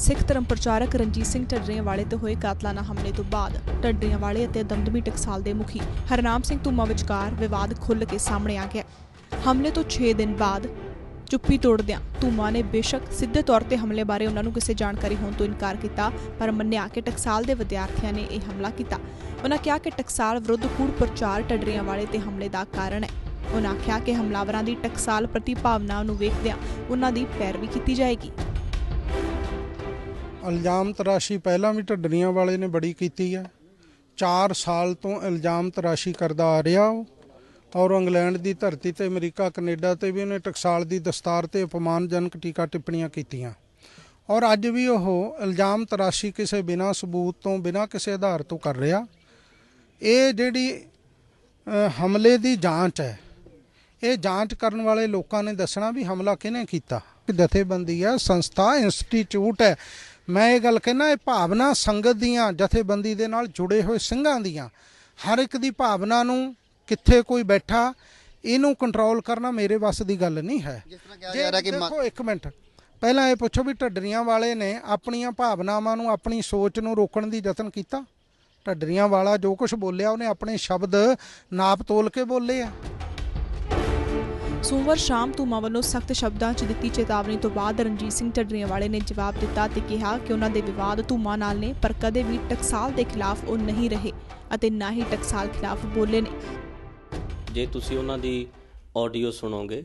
ਸਿੱਖ ਧਰਮ ਪ੍ਰਚਾਰਕ ਰਣਜੀਤ ਸਿੰਘ ਢੱਡਰੀਆਂ ਵਾਲੇ ਤੇ ਹੋਏ ਕਾਤਲਾਨਾ ਹਮਲੇ ਤੋਂ ਬਾਅਦ ਢੱਡਰੀਆਂ ਵਾਲੇ ਅਤੇ ਦਮਦਮੀ ਟਕਸਾਲ ਦੇ ਮੁਖੀ ਹਰਨਾਮ ਸਿੰਘ ਧੂਮਾ ਵਿਚਕਾਰ ਵਿਵਾਦ ਖੁੱਲ੍ਹ ਕੇ ਸਾਹਮਣੇ ਆ ਗਿਆ। ਹਮਲੇ ਤੋਂ 6 ਦਿਨ ਬਾਅਦ ਚੁੱਪੀ ਤੋੜਦਿਆਂ ਧੂਮਾ ਨੇ ਬੇਸ਼ੱਕ ਸਿੱਧੇ ਤੌਰ ਤੇ ਹਮਲੇ ਬਾਰੇ ਉਹਨਾਂ ਨੂੰ ਕਿਸੇ ਜਾਣਕਾਰੀ ਹੋਣ ਤੋਂ ਇਨਕਾਰ ਕੀਤਾ, ਪਰ ਮੰਨਿਆ ਕਿ ਟਕਸਾਲ ਦੇ ਵਿਦਿਆਰਥੀਆਂ ਨੇ ਇਹ ਹਮਲਾ ਕੀਤਾ। ਉਹਨਾਂ ਕਿਹਾ ਕਿ ਟਕਸਾਲ ਵਿਰੁੱਧ ਕੂੜ ਪ੍ਰਚਾਰ ਢੱਡਰੀਆਂ ਵਾਲੇ ਤੇ ਹਮਲੇ ਦਾ ਕਾਰਨ ਹੈ। ਉਹਨਾਂ ਆਖਿਆ ਕਿ ਹਮਲਾਵਰਾਂ ਦੀ ਟਕਸਾਲ ਪ੍ਰਤੀ ਭਾਵਨਾ ਨੂੰ ਵੇਖਦਿਆਂ ਉਹਨਾਂ ਦੀ ਪੈਰਵੀ ਕੀਤੀ ਜਾਏਗੀ। ਇਲਜ਼ਾਮ ਤਰਾਸ਼ੀ ਪਹਿਲਾਂ ਵੀ ਢੱਡਰੀਆਂ ਵਾਲੇ ਨੇ ਬੜੀ ਕੀਤੀ ਹੈ। 4 ਸਾਲ ਤੋਂ ਇਲਜ਼ਾਮ ਤਰਾਸ਼ੀ ਕਰਦਾ ਆ ਰਿਹਾ ਉਹ। ਔਰ ਇੰਗਲੈਂਡ ਦੀ ਧਰਤੀ ਤੇ ਅਮਰੀਕਾ, ਕੈਨੇਡਾ ਤੇ ਵੀ ਉਹਨੇ ਟਕਸਾਲ ਦੀ ਦਸਤਾਰ ਤੇ ਅਪਮਾਨਜਨਕ ਟੀਕਾ ਟਿੱਪਣੀਆਂ ਕੀਤੀਆਂ। ਔਰ ਅੱਜ ਵੀ ਉਹ ਇਲਜ਼ਾਮ ਤਰਾਸ਼ੀ ਕਿਸੇ ਬਿਨਾਂ ਸਬੂਤ ਤੋਂ, ਬਿਨਾਂ ਕਿਸੇ ਆਧਾਰ ਤੋਂ ਕਰ ਰਿਹਾ। ਇਹ ਜਿਹੜੀ ਹਮਲੇ ਦੀ ਜਾਂਚ ਹੈ, ਇਹ ਜਾਂਚ ਕਰਨ ਵਾਲੇ ਲੋਕਾਂ ਨੇ ਦੱਸਣਾ ਵੀ ਹਮਲਾ ਕਿਹਨੇ ਕੀਤਾ। ਜਥੇਬੰਦੀ ਹੈ, ਸੰਸਥਾ, ਇੰਸਟੀਚਿਊਟ ਹੈ। ਮੈਂ ਇਹ ਗੱਲ ਕਹਿਣਾ ਇਹ ਭਾਵਨਾ ਸੰਗਤ ਦੀਆਂ ਜਥੇਬੰਦੀ ਦੇ ਨਾਲ ਜੁੜੇ ਹੋਏ ਸਿੰਘਾਂ ਦੀਆਂ। ਹਰ ਇੱਕ ਦੀ ਭਾਵਨਾ ਨੂੰ ਕਿੱਥੇ ਕੋਈ ਬੈਠਾ ਇਹਨੂੰ ਕੰਟਰੋਲ ਕਰਨਾ ਮੇਰੇ ਵੱਸ ਦੀ ਗੱਲ ਨਹੀਂ ਹੈ। ਜਿਸ ਤਰ੍ਹਾਂ ਕਿਹਾ ਜਾ ਰਿਹਾ ਕਿ ਮ- ਦੇਖੋ ਇੱਕ ਮਿੰਟ। ਪਹਿਲਾਂ ਇਹ ਪੁੱਛੋ ਵੀ ਢੱਡਰੀਆਂ ਵਾਲੇ ਨੇ ਆਪਣੀਆਂ ਭਾਵਨਾਵਾਂ ਨੂੰ ਆਪਣੀ ਸੋਚ ਨੂੰ ਰੋਕਣ ਦੀ ਯਤਨ ਕੀਤਾ? ਢੱਡਰੀਆਂ ਵਾਲਾ ਜੋ ਕੁਝ ਬੋਲਿਆ ਉਹਨੇ ਆਪਣੇ ਸ਼ਬਦ ਨਾਪ ਤੋਲ ਕੇ ਬੋਲੇ ਆ। ਸੋਮਵਾਰ ਸ਼ਾਮ ਧੂਮਾ ਵੱਲੋਂ ਸਖਤ ਸ਼ਬਦਾਂ 'ਚ ਦਿੱਤੀ ਚੇਤਾਵਨੀ ਤੋਂ ਬਾਅਦ ਰਣਜੀਤ ਸਿੰਘ ਢੱਡਰੀਆਂ ਨੇ ਜਵਾਬ ਦਿੱਤਾ ਤੇ ਕਿਹਾ ਕਿ ਉਹਨਾਂ ਦੇ ਵਿਵਾਦ ਧੂਮਾ ਨਾਲ ਨੇ, ਪਰ ਕਦੇ ਵੀ ਟਕਸਾਲ ਦੇ ਖਿਲਾਫ ਉਹ ਨਹੀਂ ਰਹੇ ਅਤੇ ਨਾ ਹੀ ਟਕਸਾਲ ਖਿਲਾਫ ਬੋਲੇ ਨੇ। ਜੇ ਤੁਸੀਂ ਉਹਨਾਂ ਦੀ ਆਡੀਓ ਸੁਣੋਗੇ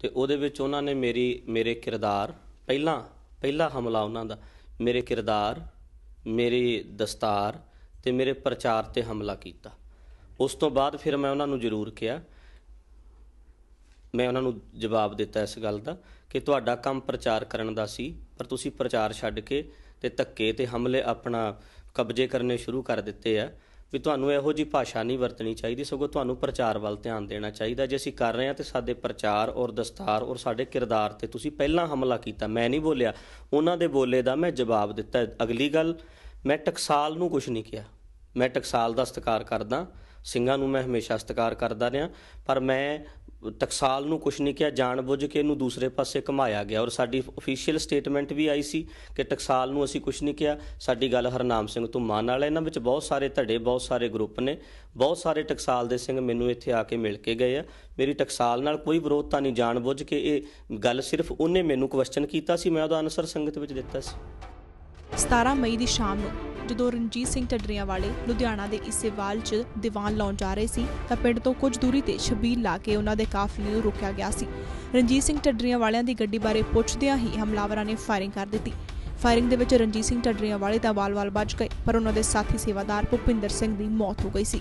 ਤੇ ਉਹਦੇ ਵਿੱਚ ਉਹਨਾਂ ਨੇ ਮੇਰੀ, ਮੇਰੇ ਕਿਰਦਾਰ, ਪਹਿਲਾਂ, ਪਹਿਲਾ ਹਮਲਾ ਉਹਨਾਂ ਦਾ, ਮੇਰੇ ਕਿਰਦਾਰ, ਮੇਰੀ ਦਸਤਾਰ ਤੇ ਮੇਰੇ ਪ੍ਰਚਾਰ ਤੇ ਹਮਲਾ ਕੀਤਾ। ਉਸ ਤੋਂ ਬਾਅਦ ਫਿਰ ਮੈਂ ਉਹਨਾਂ ਨੂੰ ਜ਼ਰੂਰ ਕਿਹਾ ਮੈਂ ਉਹਨਾਂ ਨੂੰ ਜਵਾਬ ਦਿੱਤਾ ਇਸ ਗੱਲ ਦਾ ਕਿ ਤੁਹਾਡਾ ਕੰਮ ਪ੍ਰਚਾਰ ਕਰਨ ਦਾ ਸੀ, ਪਰ ਤੁਸੀਂ ਪ੍ਰਚਾਰ ਛੱਡ ਕੇ ਤੇ ਧੱਕੇ ਤੇ ਹਮਲੇ ਆਪਣਾ ਕਬਜ਼ੇ ਕਰਨੇ ਸ਼ੁਰੂ ਕਰ ਦਿੱਤੇ ਆ ਵੀ ਤੁਹਾਨੂੰ ਇਹੋ ਜੀ ਭਾਸ਼ਾ ਨਹੀਂ ਵਰਤਣੀ ਚਾਹੀਦੀ, ਸਗੋਂ ਤੁਹਾਨੂੰ ਪ੍ਰਚਾਰ ਵੱਲ ਧਿਆਨ ਦੇਣਾ ਚਾਹੀਦਾ। ਜੇ ਅਸੀਂ ਕਰ ਰਹੇ ਹਾਂ ਤੇ ਸਾਡੇ ਪ੍ਰਚਾਰ ਔਰ ਦਸਤਾਰ ਔਰ ਸਾਡੇ ਕਿਰਦਾਰ ਤੇ ਤੁਸੀਂ ਪਹਿਲਾਂ ਹਮਲਾ ਕੀਤਾ, ਮੈਂ ਨਹੀਂ ਬੋਲਿਆ। ਉਹਨਾਂ ਦੇ ਬੋਲੇ ਦਾ ਮੈਂ ਜਵਾਬ ਦਿੱਤਾ। ਅਗਲੀ ਗੱਲ, ਮੈਂ ਟਕਸਾਲ ਨੂੰ ਕੁਝ ਨਹੀਂ ਕਿਹਾ। ਮੈਂ ਟਕਸਾਲ ਦਾ ਸਤਿਕਾਰ ਕਰਦਾ, ਸਿੰਘਾਂ ਨੂੰ ਮੈਂ ਹਮੇਸ਼ਾ ਸਤਿਕਾਰ ਕਰਦਾ ਰਿਹਾ, ਪਰ ਮੈਂ ਟਕਸਾਲ ਨੂੰ ਕੁਝ ਨਹੀਂ ਕਿਹਾ, ਜਾਣਬੁੱਝ ਕੇ ਇਹਨੂੰ ਦੂਸਰੇ ਪਾਸੇ ਘਮਾਇਆ ਗਿਆ ਔਰ ਸਾਡੀ ਅਫੀਸ਼ੀਅਲ ਸਟੇਟਮੈਂਟ ਵੀ ਆਈ ਸੀ ਕਿ ਟਕਸਾਲ ਨੂੰ ਅਸੀਂ ਕੁਝ ਨਹੀਂ ਕਿਹਾ। ਸਾਡੀ ਗੱਲ ਹਰਨਾਮ ਸਿੰਘ ਧੁੰਮਾ ਨਾਲ ਹੈ। ਇਹਨਾਂ ਵਿੱਚ ਬਹੁਤ ਸਾਰੇ ਧੜੇ, ਬਹੁਤ ਸਾਰੇ ਗਰੁੱਪ ਨੇ। ਬਹੁਤ ਸਾਰੇ ਟਕਸਾਲ ਦੇ ਸਿੰਘ ਮੈਨੂੰ ਇੱਥੇ ਆ ਕੇ ਮਿਲ ਕੇ ਗਏ ਆ। ਮੇਰੀ ਟਕਸਾਲ ਨਾਲ ਕੋਈ ਵਿਰੋਧਤਾ ਨਹੀਂ, ਜਾਣਬੁੱਝ ਕੇ ਇਹ ਗੱਲ ਸਿਰਫ ਉਹਨੇ ਮੈਨੂੰ ਕੁਐਸਚਨ ਕੀਤਾ ਸੀ। ਮੈਂ ਉਹਦਾ ਆਨਸਰ ਸੰਗਤ ਵਿੱਚ ਦਿੱਤਾ ਸੀ। 17 ਮਈ ਦੀ ਸ਼ਾਮ ਨੂੰ ਜਦੋਂ ਰਣਜੀਤ ਸਿੰਘ ਟੱਡਰੀਆਂ ਵਾਲੇ ਲੁਧਿਆਣਾ ਦੇ ਇਸੇਵਾਲ 'ਚ ਦੀਵਾਨ ਲਾਉਣ ਜਾ ਰਹੇ ਸੀ, ਤਾਂ ਪਿੰਡ ਤੋਂ ਕੁਝ ਦੂਰੀ ਤੇ ਛਬੀਲ ਲਾ ਕੇ ਉਹਨਾਂ ਦੇ ਕਾਫਲੇ ਨੂੰ ਰੋਕਿਆ ਗਿਆ ਸੀ। ਰਣਜੀਤ ਸਿੰਘ ਟੱਡਰੀਆਂ ਵਾਲਿਆਂ ਦੀ ਗੱਡੀ ਬਾਰੇ ਪੁੱਛਦਿਆਂ ਹੀ ਹਮਲਾਵਰਾਂ ਨੇ ਫਾਇਰਿੰਗ ਕਰ ਦਿੱਤੀ। ਫਾਇਰਿੰਗ ਦੇ ਵਿੱਚ ਰਣਜੀਤ ਸਿੰਘ ਟੱਡਰੀਆਂ ਵਾਲੇ ਤਾਂ ਵਾਲ-ਵਾਲ ਬਚ ਗਏ, ਪਰ ਉਹਨਾਂ ਦੇ ਸਾਥੀ ਸੇਵਾਦਾਰ ਭੁਪਿੰਦਰ ਸਿੰਘ ਦੀ ਮੌਤ ਹੋ ਗਈ ਸੀ।